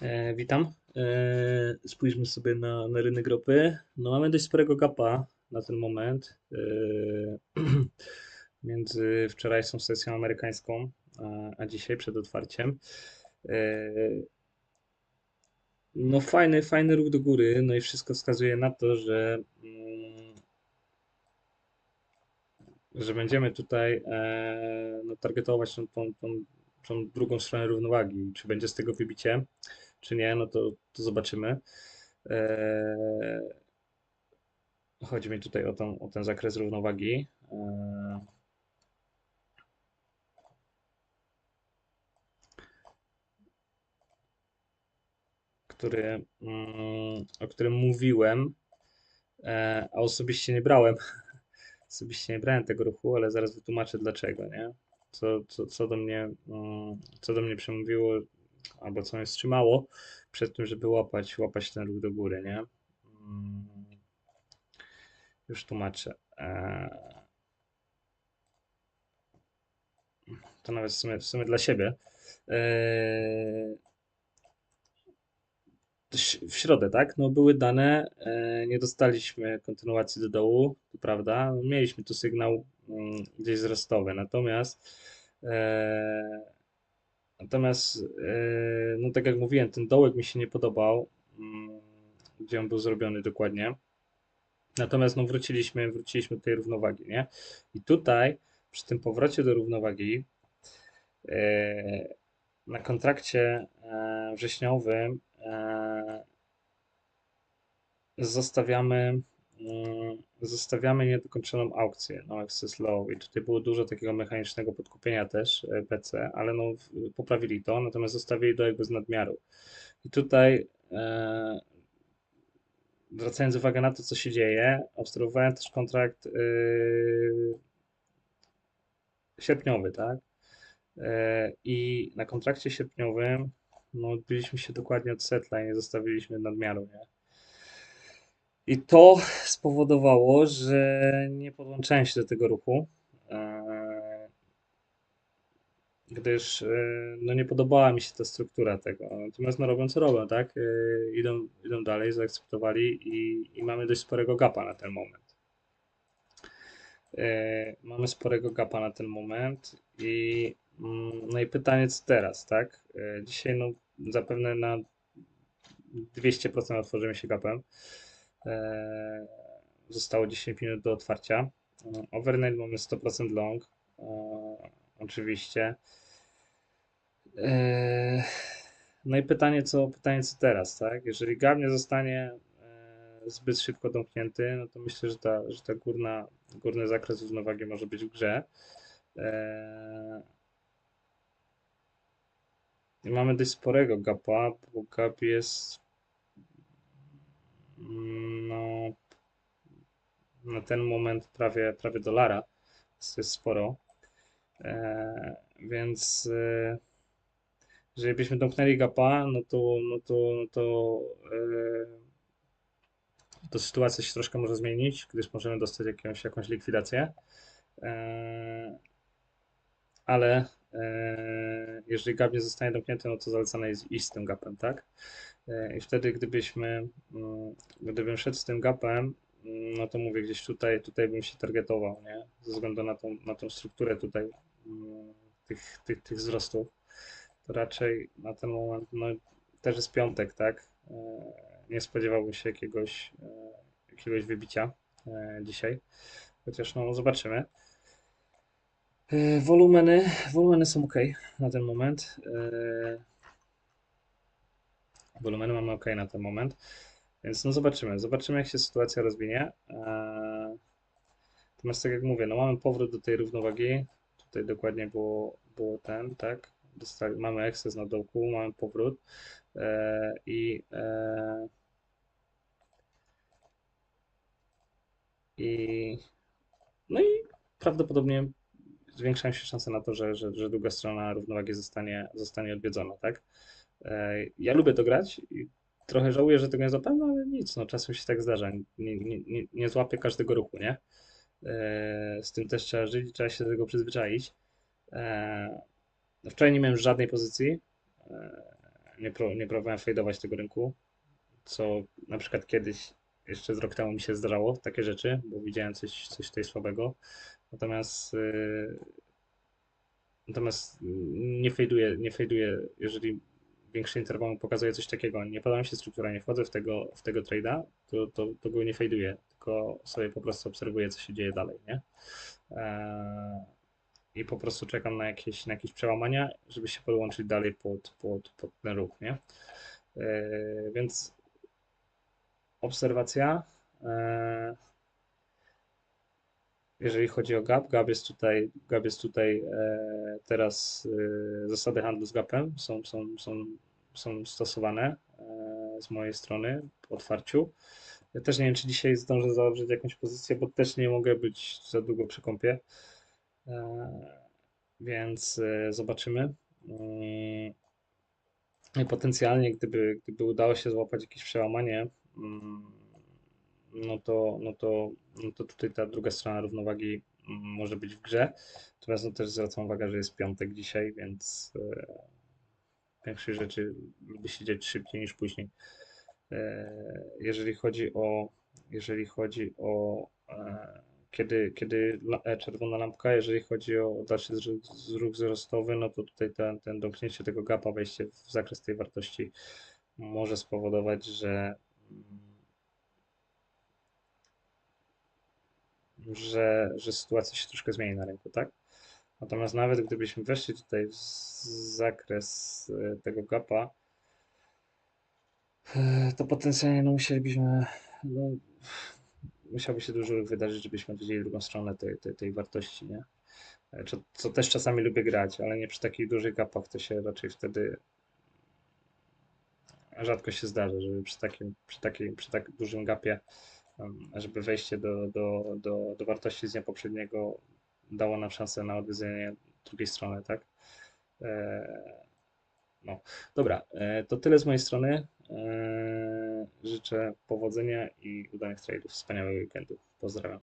E, witam. E, spójrzmy sobie na, na rynek ropy. No mamy dość sporego gapa na ten moment. E, między wczorajszą sesją amerykańską a, a dzisiaj przed otwarciem. E, no fajny, fajny ruch do góry, no i wszystko wskazuje na to, że, mm, że będziemy tutaj e, no, targetować tą, tą, tą, tą drugą stronę równowagi. Czy będzie z tego wybicie, czy nie, no to, to zobaczymy. E, chodzi mi tutaj o, tą, o ten zakres równowagi. E, który, mm, o którym mówiłem, e, a osobiście nie brałem. Osobiście nie brałem tego ruchu, ale zaraz wytłumaczę dlaczego, nie? Co, co, co do mnie, mm, co do mnie przemówiło, albo co mnie wstrzymało przed tym, żeby łapać, łapać ten ruch do góry, nie? Mm, Już tłumaczę. E, To nawet w sumie, w sumie dla siebie. E, w środę, tak? No były dane, e, nie dostaliśmy kontynuacji do dołu, to prawda. Mieliśmy tu sygnał mm, gdzieś wzrostowy, natomiast natomiast e, no tak jak mówiłem, ten dołek mi się nie podobał, mm, gdzie on był zrobiony dokładnie. Natomiast no wróciliśmy, wróciliśmy do tej równowagi, nie? I tutaj przy tym powrocie do równowagi e, na kontrakcie e, wrześniowym zostawiamy, mm, zostawiamy niedokończoną aukcję, no access low i tutaj było dużo takiego mechanicznego podkupienia też e, PC, ale no poprawili to, natomiast zostawili to jakby z nadmiaru. I tutaj e, zwracając uwagę na to, co się dzieje, obserwowałem też kontrakt yy, sierpniowy, tak? E, I na kontrakcie sierpniowym no, odbiliśmy się dokładnie od setla i nie zostawiliśmy nadmiaru, nie? I to spowodowało, że nie podłączałem się do tego ruchu, e, gdyż e, no, nie podobała mi się ta struktura tego. Natomiast no, robią co robią, tak? E, Idą, idą dalej, zaakceptowali i, i mamy dość sporego gapa na ten moment. Mamy sporego gapa na ten moment i mm, no i pytanie co teraz, tak? Dzisiaj no zapewne na 200% otworzymy się gapem. E, Zostało 10 minut do otwarcia. E, Overnight mamy 100% long. e, Oczywiście. No i pytanie co, pytanie co teraz, tak? Jeżeli gap nie zostanie zbyt szybko domknięty, no to myślę, że ta, że ta górna, górny zakres równowagi może być w grze. I mamy dość sporego gapa, bo gap jest no, na ten moment prawie, prawie dolara. To jest sporo. E, więc e, jeżeli byśmy domknęli gapa, no to, no to, no to, e, to sytuacja się troszkę może zmienić, gdyż możemy dostać jakąś, jakąś likwidację. E, ale e, jeżeli gap nie zostanie domknięty, no to zalecane jest iść z tym gapem, tak? E, I wtedy, gdybyśmy, mm, gdybym szedł z tym gapem, mm, no to mówię gdzieś tutaj, tutaj bym się targetował, nie? Ze względu na tą, na tą strukturę tutaj mm, tych, tych, tych wzrostów, to raczej na ten moment, no też jest piątek, tak? E, Nie spodziewałbym się jakiegoś, e, jakiegoś wybicia dzisiaj, chociaż no zobaczymy. E, Wolumeny, wolumeny są ok na ten moment. E, Wolumeny mamy ok na ten moment. Więc no zobaczymy. Zobaczymy, jak się sytuacja rozwinie. Eee, Natomiast tak jak mówię, no mamy powrót do tej równowagi. Tutaj dokładnie było, było ten, tak? Mamy ekses na dołku, mamy powrót. I i no i prawdopodobnie zwiększają się szanse na to, że, że, że druga strona równowagi zostanie, zostanie odwiedzona, tak? E, Ja lubię to grać i trochę żałuję, że tego nie złapałem, no ale nic, no czasem się tak zdarza. Nie, nie, nie, nie złapię każdego ruchu, nie? E, Z tym też trzeba żyć, trzeba się do tego przyzwyczaić. E, no Wczoraj nie miałem żadnej pozycji. Nie, pro, nie próbowałem fejdować tego rynku, co na przykład kiedyś, jeszcze z rok temu mi się zdarzało, takie rzeczy, bo widziałem coś, coś tutaj słabego. Natomiast yy, natomiast nie fejduję, nie fejduję, jeżeli większy interwał pokazuje coś takiego, nie podoba mi się struktura, nie wchodzę w tego, w tego trade'a, to, to, to go nie fejduję, tylko sobie po prostu obserwuję, co się dzieje dalej, nie? Eee, I po prostu czekam na jakieś, na jakieś przełamania, żeby się podłączyć dalej pod, pod, pod ten ruch, nie? Eee, więc obserwacja. Jeżeli chodzi o gap, gap jest tutaj, gap jest tutaj e, teraz e, zasady handlu z gapem są, są, są, są stosowane e, z mojej strony po otwarciu. Ja też nie wiem, czy dzisiaj zdążę założyć jakąś pozycję, bo też nie mogę być za długo przy kąpie. Więc zobaczymy. Mm, potencjalnie, gdyby, gdyby udało się złapać jakieś przełamanie, mm, no to, no to, no to tutaj ta druga strona równowagi mm, może być w grze. Natomiast no też zwracam uwagę, że jest piątek dzisiaj, więc e, większej rzeczy lubi się dziać szybciej niż później. E, jeżeli chodzi o, jeżeli chodzi o e, kiedy, kiedy e, czerwona lampka, jeżeli chodzi o dalszy ruch wzrostowy, no to tutaj ten, ten domknięcie tego gapa, wejście w zakres tej wartości może spowodować, że że, że sytuacja się troszkę zmieni na rynku, tak? Natomiast nawet gdybyśmy weszli tutaj w zakres e, tego gapa, e, to potencjalnie no, musielibyśmy, no, musiałby się dużo wydarzyć, żebyśmy widzieli drugą stronę tej, tej, tej wartości, nie? E, Co, co też czasami lubię grać, ale nie przy takich dużych gapach, to się raczej wtedy rzadko się zdarza, żeby przy takim, przy takim, przy tak dużym gapie, żeby wejście do, do, do, do wartości z dnia poprzedniego dało nam szansę na odwiedzenie drugiej strony, tak? E, no, dobra, e, to tyle z mojej strony. E, Życzę powodzenia i udanych trade'ów, wspaniałego weekendu. Pozdrawiam.